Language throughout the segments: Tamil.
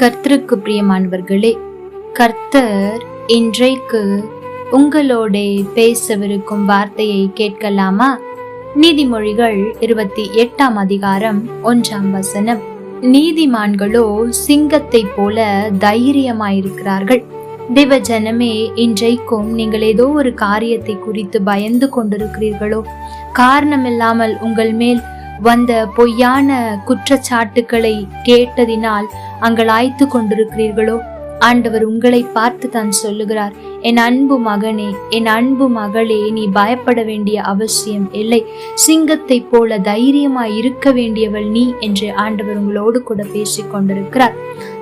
கர்த்தருக்கு பிரியமானவர்களே கர்த்தர் இன்றைக்கு உங்களோட பேசவிருக்கும் வார்த்தையை கேட்கலாமா? நீதிமொழிகள் இருபத்தி எட்டாம் அதிகாரம் ஒன்றாம் வசனம். நீதிமான்களோ சிங்கத்தை போல தைரியமாயிருக்கிறார்கள். தேவ ஜனமே இன்றைக்கும் நீங்கள் ஏதோ ஒரு காரியத்தை குறித்து பயந்து கொண்டிருக்கிறீர்களோ? காரணமில்லாமல் உங்கள் மேல் வந்த பொய்யான குற்றச்சாட்டுக்களை கேட்டதினால் அங்கலாய்த்து கொண்டிருக்கிறீர்களோ? ஆண்டவர் உங்களை பார்த்து தான் சொல்லுகிறார். என் அன்பு மகனே என் அன்பு மகளே நீ பயப்பட வேண்டிய அவசியம் இல்லை. சிங்கத்தை போல தைரியமாய் இருக்க வேண்டியவள் நீ என்று ஆண்டவர் உங்களோடு கூட பேசிக் கொண்டிருக்கிறார்.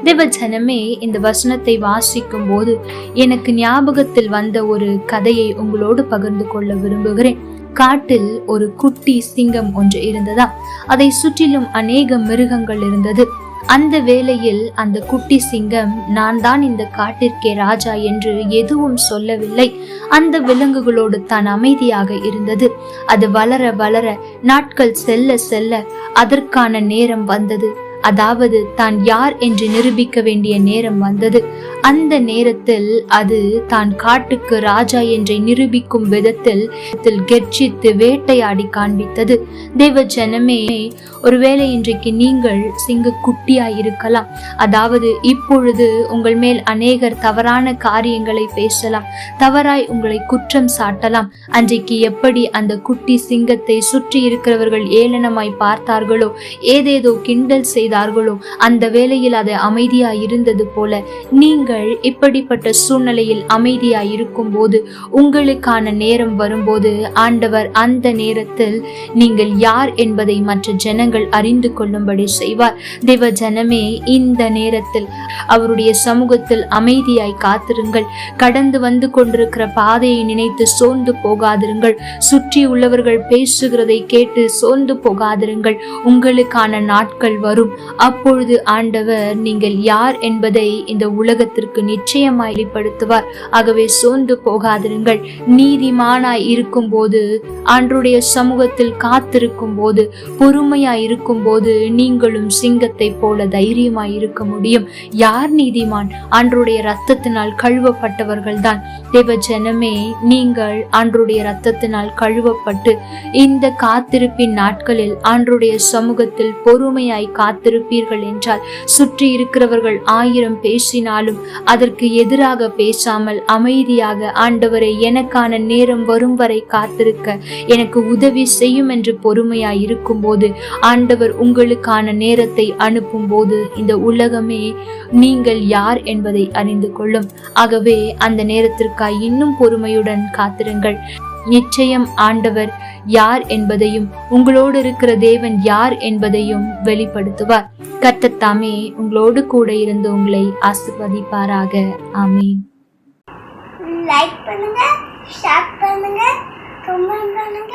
தேவஜனமே இந்த வசனத்தை வாசிக்கும் போது எனக்கு ஞாபகத்தில் வந்த ஒரு கதையை உங்களோடு பகிர்ந்து கொள்ள விரும்புகிறேன். காட்டில் ஒரு குட்டி சிங்கம் ஒன்று இருந்ததா அதை சுற்றிலும் அநேக மிருகங்கள் இருந்தது. அந்த வேளையில் அந்த குட்டி சிங்கம் நான் தான் இந்த காட்டிற்கே ராஜா என்று எதுவும் சொல்லவில்லை. அந்த விலங்குகளோடு தான் அமைதியாக இருந்தது. அது வளர வளர நாட்கள் செல்ல செல்ல அதற்கான நேரம் வந்தது. அதாவது தான் யார் என்று நிரூபிக்க வேண்டிய நேரம் வந்தது. அந்த நேரத்தில் அது தான் காட்டுக்கு ராஜா என்றை நிரூபிக்கும் விதத்தில் கெர்ச்சித்து வேட்டையாடி காண்பித்தது. தேவ ஜனமே ஒருவேளை இன்றைக்கு நீங்கள் சிங்க குட்டியாய் இருக்கலாம் அதாவது இப்பொழுது உங்கள் மேல் அநேகர் தவறான காரியங்களை பேசலாம். தவறாய் உங்களை குற்றம் சாட்டலாம். அன்றைக்கு எப்படி அந்த குட்டி சிங்கத்தை சுற்றி இருக்கிறவர்கள் ஏளனமாய் பார்த்தார்களோ ஏதேதோ கிண்டல் செய்த செய்தார்களோ? அந்த வேளையில் அது அமைதியாய் இருந்தது போல. நீங்கள் இப்படிப்பட்ட சூழ்நிலையில் அமைதியாய் இருக்கும் போது உங்களுக்கான நேரம் வரும்போது ஆண்டவர் அந்த நேரத்தில் நீங்கள் யார் என்பதை மற்ற ஜனங்கள் அறிந்து கொள்ளும்படி செய்வார். தேவ ஜனமே இந்த நேரத்தில் அவருடைய சமூகத்தில் அமைதியாய் காத்திருங்கள். கடந்து வந்து கொண்டிருக்கிற பாதையை நினைத்து சோர்ந்து போகாதிருங்கள். சுற்றி உள்ளவர்கள் பேசுகிறதை கேட்டு சோர்ந்து போகாதிருங்கள். உங்களுக்கான நாட்கள் வரும். அப்பொழுது ஆண்டவர் நீங்கள் யார் என்பதை இந்த உலகத்திற்கு நிச்சயமாய் வெளிப்படுத்துவார். ஆகவே சோர்ந்து போகாதிருங்கள். நீதிமானாய் இருக்கும் போது ஆண்டுடைய சமூகத்தில் காத்திருக்கும் போது பொறுமையாய் இருக்கும் போது நீங்களும் சிங்கத்தை போல தைரியமாய் இருக்க முடியும். யார் நீதிமான்? ஆண்டருடைய ரத்தத்தினால் கழுவப்பட்டவர்கள் தான் தேவ ஜனமே நீங்கள் ஆண்டருடைய ரத்தத்தினால் கழுவப்பட்டு இந்த காத்திருப்பின் நாட்களில் ஆண்டருடைய சமூகத்தில் பொறுமையாய் காத்திரு காத்திருப்பீர்கள் என்றால் சுற்றி இருக்கிறவர்கள் ஆயிரம் பேசினாலும் அதற்கு எதிராக பேசாமல் அமைதியாக ஆண்டவரை எனக்கான நேரம் வரும் வரை காத்திருக்க எனக்கு உதவி செய்யும் என்று பொறுமையாய் இருக்கும்போது ஆண்டவர் உங்களுக்கான நேரத்தை அனுப்பும் போது இந்த உலகமே நீங்கள் யார் என்பதை அறிந்து கொள்ளும். ஆகவே அந்த நேரத்திற்காய் இன்னும் பொறுமையுடன் காத்திருங்கள். நிச்சயம் ஆண்டவர் யார் என்பதையும் உங்களோடு இருக்கிற தேவன் யார் என்பதையும் வெளிப்படுத்துவார். கர்த்தத்தாமே உங்களோடு கூட இருந்து உங்களை ஆசிர்வதிப்பாராக. ஆமீன். லைக் பண்ணுங்க ஷேர் பண்ணுங்க கமெண்ட் பண்ணுங்க.